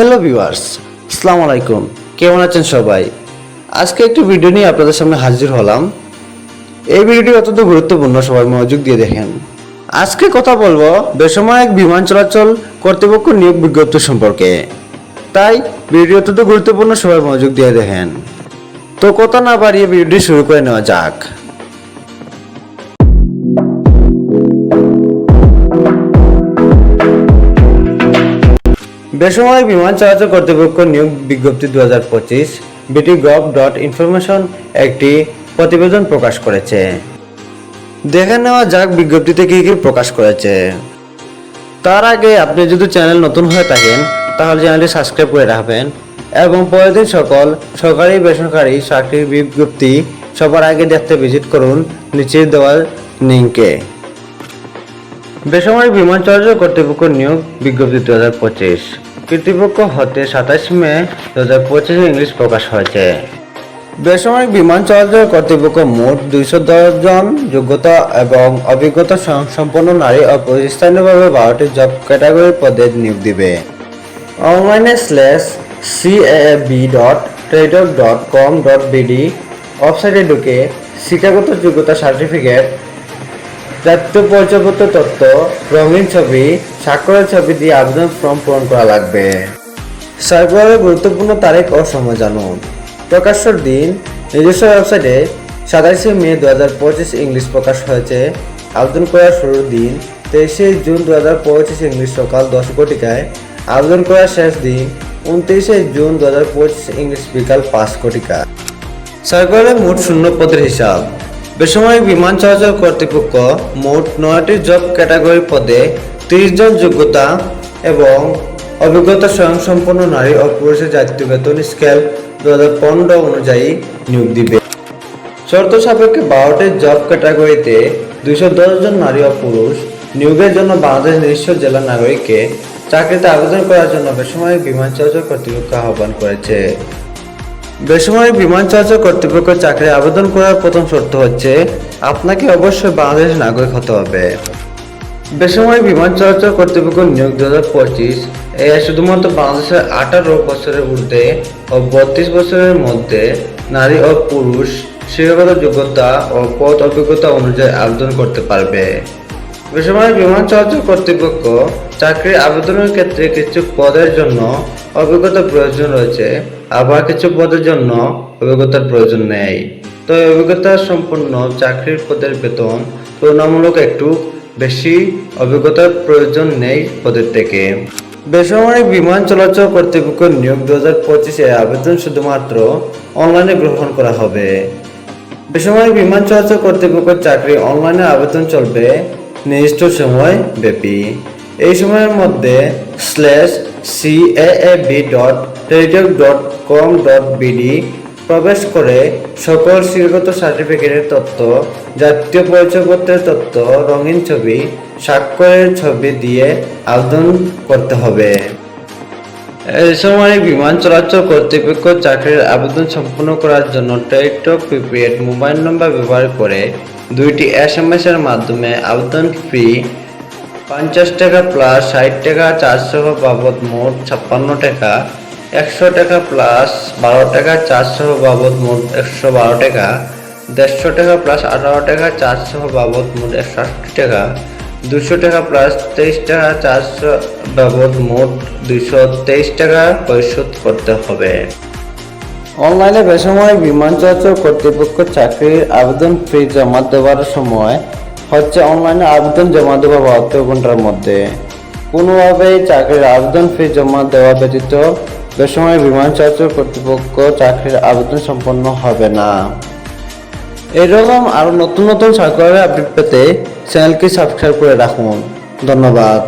Hello viewers আসসালামু আলাইকুম কেমন আছেন সবাই? আজকে একটি ভিডিও নিয়ে আপনাদের সামনে হাজির হলাম। এই ভিডিওটি অত্যন্ত গুরুত্বপূর্ণ, সবাই মনোযোগ দিয়ে দেখেন। আজকে কথা বলব বেসামরিক বিমান চলাচল কর্তৃপক্ষ নিয়োগ বিজ্ঞপ্তি সম্পর্কে। তাই ভিডিও অত্যন্ত গুরুত্বপূর্ণ, সবাই মনোযোগ দিয়ে দেখেন। তো কথা না বাড়িয়ে ভিডিওটি শুরু করে নেওয়া যাক। বেসামরিক বিমান চলাচল কর্তৃপক্ষ নিয়োগ বিজ্ঞপ্তি দু হাজার পঁচিশ বিটি গভ ডট ইনফরমেশন একটি প্রতিবেদন প্রকাশ করেছে। দেখে নেওয়া যাক বিজ্ঞপ্তিতে কী কী প্রকাশ করেছে। তার আগে আপনি যদি চ্যানেল নতুন হয়ে থাকেন, তাহলে চ্যানেলটি সাবস্ক্রাইব করে রাখবেন এবং পরের সকল সরকারি, বেসরকারি চাকরির বিজ্ঞপ্তি সবার আগে দেখতে ভিজিট করুন নিচে দেওয়া লিঙ্কে বেসামরিক বিমান চলাচল কর্তৃপক্ষ নিয়োগ বিজ্ঞপ্তি দু হাজার পঁচিশ। কর্তৃপক্ষ হতে সাতাশ মে দু হাজার পঁচিশে ইংলিশ প্রকাশ হয়েছে। বেসামরিক বিমান চলাচল কর্তৃপক্ষ মোট দুইশো দশ জন যোগ্যতা এবং অভিজ্ঞতা সম- সম্পন্ন নারী ও স্থানীয়ভাবে বারোটি জব ক্যাটাগরি পদে নিয়োগ দিবে। অনলাইনে slash CAB dot trader dot com dot BD ওয়েবসাইটে ঢুকে শিক্ষাগত যোগ্যতা সার্টিফিকেট জাতীয় পরিচয়পত্র তথ্য রঙিন ছবি, স্বাক্ষরের ছবি দিয়ে আবেদন ফর্ম পূরণ করা লাগবে। সার্কুলারের গুরুত্বপূর্ণ তারিখ ও সময় জানুন। প্রকাশের দিন, নিজস্ব ওয়েবসাইটে সাতাশে মে দু হাজার পঁচিশ ইংলিশ প্রকাশ হয়েছে। আবেদন করার শুরুর দিন, তেইশে জুন দু হাজার পঁচিশ ইংলিশ সকাল দশ কোটিকায় আবেদন করার শেষ দিন, উনত্রিশে জুন দু হাজার পঁচিশ ইংলিশ বিকাল পাঁচ কোটিকা সরকারের মোট শূন্য পদের হিসাব। বেসামরিক বিমান চলাচল কর্তৃপক্ষ মোট নয়টি জব ক্যাটাগরি পদে তিরিশ জন যোগ্যতা এবং অভিজ্ঞতা স্বয়ংসম্পন্ন নারী ও পুরুষের জাতীয় বেতন স্কেল দু হাজার পনেরো অনুযায়ী নিয়োগ দিবে। শর্ত সাপেক্ষে বারোটি জব ক্যাটাগরিতে দুইশো দশ জন নারী ও পুরুষ নিয়োগের জন্য বাংলাদেশ নিজস্ব জেলা নাগরিককে চাকরিতে আবেদন করার জন্য বেসামরিক বিমান চলাচল কর্তৃপক্ষ আহ্বান করেছে। বেসামরিক বিমান চলাচল কর্তৃপক্ষ চাকরি আবেদন করার প্রথম শর্ত হচ্ছে, আপনাকে অবশ্যই বাংলাদেশ নাগরিক হতে হবে। বেসামরিক বিমান চলাচল কর্তৃপক্ষ নিয়োগ দু হাজার পঁচিশ, এ শুধুমাত্র বাংলাদেশের আঠারো বছরের ঊর্ধ্বে ও বত্রিশ বছরের মধ্যে নারী ও পুরুষ শিক্ষাগত যোগ্যতা ও পদ অভিজ্ঞতা অনুযায়ী আবেদন করতে পারবে। বেসামরিক বিমান চলাচল কর্তৃপক্ষ চাকরির আবেদনের ক্ষেত্রে কিছু পদের জন্য অভিজ্ঞতার প্রয়োজন রয়েছে, আবার কিছু পদের জন্য অভিজ্ঞতার প্রয়োজন নেই। তো অভিজ্ঞতা সম্পন্ন চাকরির পদের বেতন তুলনামূলক একটু বেশি, অভিজ্ঞতার প্রয়োজন নেই পদের থেকে। বেসামরিক বিমান চলাচল কর্তৃপক্ষ নিয়োগ দু হাজার পঁচিশে আবেদন শুধুমাত্র অনলাইনে গ্রহণ করা হবে। বেসামরিক বিমান চলাচল কর্তৃপক্ষ চাকরি অনলাইনে আবেদন চলবে নির্দিষ্ট সময় ব্যাপী। এই সময়ের মধ্যে slash C A B dot Teletalk dot com dot BD প্রবেশ করে সকল শিক্ষাগত সার্টিফিকেটের তথ্য, জাতীয় পরিচয়পত্রের তথ্য, রঙিন ছবি, স্বাক্ষরের ছবি দিয়ে আবেদন করতে হবে। এই সময় বিমান চলাচল কর্তৃপক্ষ চাকরির আবেদন সম্পন্ন করার জন্য টেলিটক প্রিপেড মোবাইল নম্বর ব্যবহার করে দুইটি এস এম এস এর মাধ্যমে আবেদন ফি পঞ্চাশ টাকা প্লাস ষাট টাকা, চারশো বাবদ মোট ছাপ্পান্ন টাকা, একশো টাকা প্লাস বারো টাকা, চারশো বাবদ মোট একশো বারো টাকা, দেড়শো টাকা প্লাস আঠারো টাকা, চারশো বাবদ মোট একশো আশি টাকা দুশো টাকা প্লাস তেইশ টাকা, চারশো বাবদ মোট দুইশো তেইশ টাকা পরিশোধ করতে হবে। অনলাইনে বেসামরিক বিমান চলাচল কর্তৃপক্ষ চাকরির আবেদন ফি জমা দেওয়ার সময় হচ্ছে অনলাইনে আবেদন জমা দেওয়া বাহাত্তর ঘণ্টার মধ্যে। কোনোভাবেই চাকরির আবেদন ফি জমা দেওয়া ব্যতীত বেসামরিক বিমান চলাচল কর্তৃপক্ষ চাকরির আবেদন সম্পন্ন হবে না। এরকম আরও নতুন নতুন সার্কুলারের আপডেট পেতে চ্যানেলকে সাবস্ক্রাইব করে রাখুন। ধন্যবাদ।